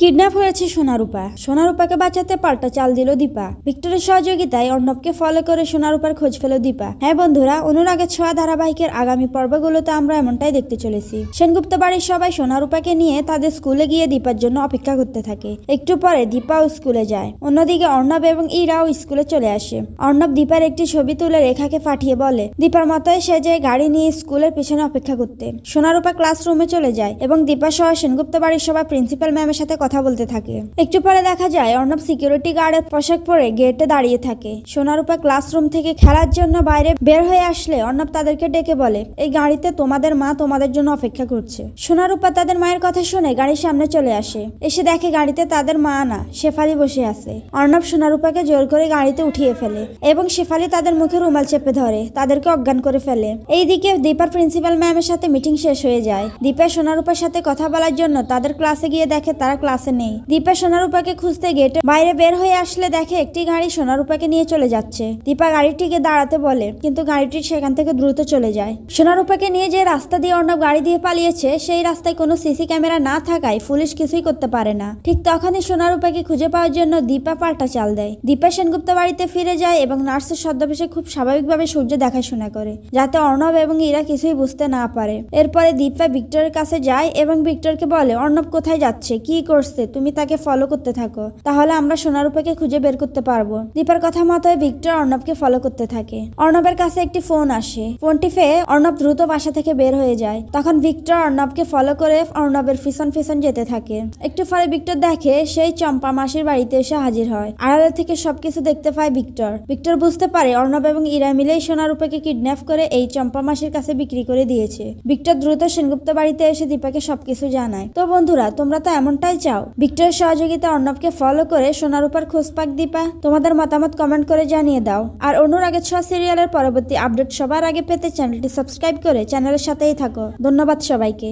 Kidnap হয়েছে সোনারূপা। সোনারূপাকে বাঁচাতে পাল্টা চাল দিল দীপা। ভিক্টরের সহযোগিতায় অর্ণবকে ফলো করে সোনারূপার খোঁজ পেল দীপা। হ্যাঁ বন্ধুরা, অনুরাগের ছোঁয়া ধারাবাহিকের আগামী পর্বগুলোতে আমরা এমনটাই দেখতে চলেছি। সেনগুপ্ত বাড়ির সবাই সোনারূপাকে নিয়ে তাদের স্কুলে গিয়ে দীপার জন্য অপেক্ষা করতে থাকে। একটু পরে দীপাও স্কুলে যায়। অন্যদিকে অর্ণব এবং ইরাও স্কুলে চলে আসে। অর্ণব দীপার একটি ছবি তুলে রেখাকে পাঠিয়ে বলে, দীপার মতোই সে যে গাড়ি নিয়ে স্কুলের পিছনে অপেক্ষা করতে। সোনারূপা ক্লাসরুমে চলে যায় এবং দীপা সহ সেনগুপ্ত বাড়ির সবাই প্রিন্সিপাল ম্যামের সাথে কথা বলতে থাকে। একটু পরে দেখা যায়, অর্ণব সিকিউরিটি গার্ডের পোশাক পরে গেটে দাঁড়িয়ে থাকে। সোনারূপা ক্লাসরুম থেকে খেলার জন্য বাইরে বের হয়ে আসলে অর্ণব তাদেরকে ডেকে বলে, এই গাড়িতে তোমাদের মা তোমাদের জন্য অপেক্ষা করছে। সোনারূপা তাদের মায়ের কথা শুনে গাড়ির সামনে চলে আসে। এসে দেখে গাড়িতে তাদের মা না, শেফালি বসে আছে। অর্ণব সোনারূপাকে জোর করে গাড়িতে উঠিয়ে ফেলে এবং শেফালি তাদের মুখে রুমাল চেপে ধরে, তাদেরকে অজ্ঞান করে ফেলে। এইদিকে দীপার প্রিন্সিপাল ম্যামের সাথে মিটিং শেষ হয়ে যায়। দীপা সোনারূপার সাথে কথা বলার জন্য তাদের ক্লাসে গিয়ে দেখে তারা ক্লাসে নেই। দীপা সোনারূপাকে খুঁজতে গেটে বাইরে বের হয়ে আসলে দেখে একটি গাড়ি সোনারূপাকে নিয়ে চলে যাচ্ছে। দীপা গাড়িটিকে দাঁড়াতে বলে, কিন্তু গাড়িটি সেখান থেকে দ্রুত চলে যায়। সোনারূপাকে নিয়ে যে রাস্তা দিয়ে অর্ণব গাড়ি দিয়ে পালিয়েছে, সেই রাস্তায় কোনো সিসি ক্যামেরা না থাকায় পুলিশ কিছুই করতে পারে না। ঠিক তখনই সোনারূপাকে খুঁজে পাওয়ার জন্য দীপা পাল্টা চাল দেয়। দীপা সেনগুপ্ত বাড়িতে ফিরে যায় এবং নার্সের ছদ্মবেশে খুব স্বাভাবিকভাবে সূর্য দেখাশোনা করে, যাতে অর্ণব এবং ইরা কিছুই বুঝতে না পারে। এরপরে দীপা ভিক্টরের কাছে যায় এবং ভিক্টরকে বলে, অর্ণব কোথায় যাচ্ছে? কি করছে? তুমি তাকে ফলো করতে থাকো। তাহলে আমরা সোনারূপাকে খুঁজে বের করতে পারব। দীপার কথা মতো ভিক্টর অর্ণবকে ফলো করতে থাকে। অর্ণবের কাছে একটি ফোন আসে। ফোনটি পেয়ে অর্ণব দ্রুত বাসা থেকে বের হয়ে যায়। তখন ভিক্টর অর্ণবকে ফলো করে অর্ণবের ফিসন ফিসন যেতে থাকে। একটু পরে ভিক্টর দেখে সেই চম্পা মাসির বাড়িতে এসে হাজির হয়। আড়ালে থেকে সবকিছু দেখতে পায় ভিক্টর। ভিক্টর বুঝতে পারে অর্ণব এবং ইরা মিলেই সোনারূপাকে কিডন্যাপ করে এই চম্পা মাসির কাছে বিক্রি করে দিয়েছে। ভিক্টর দ্রুত সেনগুপ্ত বাড়িতে এসে দীপাকে সবকিছু জানায়। তো বন্ধুরা, তোমরা তো এমনটাই চাও। ভিক্টরের সহযোগিতা অর্ণবকে ফলো করে সোনার খোঁজ পাক দীপা, তোমাদের মতামত কমেন্ট করে জানিয়ে দাও। আর অনুরাগের ছ সিরিয়ালের পরবর্তী আপডেট সবার আগে পেতে চ্যানেলটি সাবস্ক্রাইব করে চ্যানেলের সাথেই থাকো। ধন্যবাদ সবাইকে।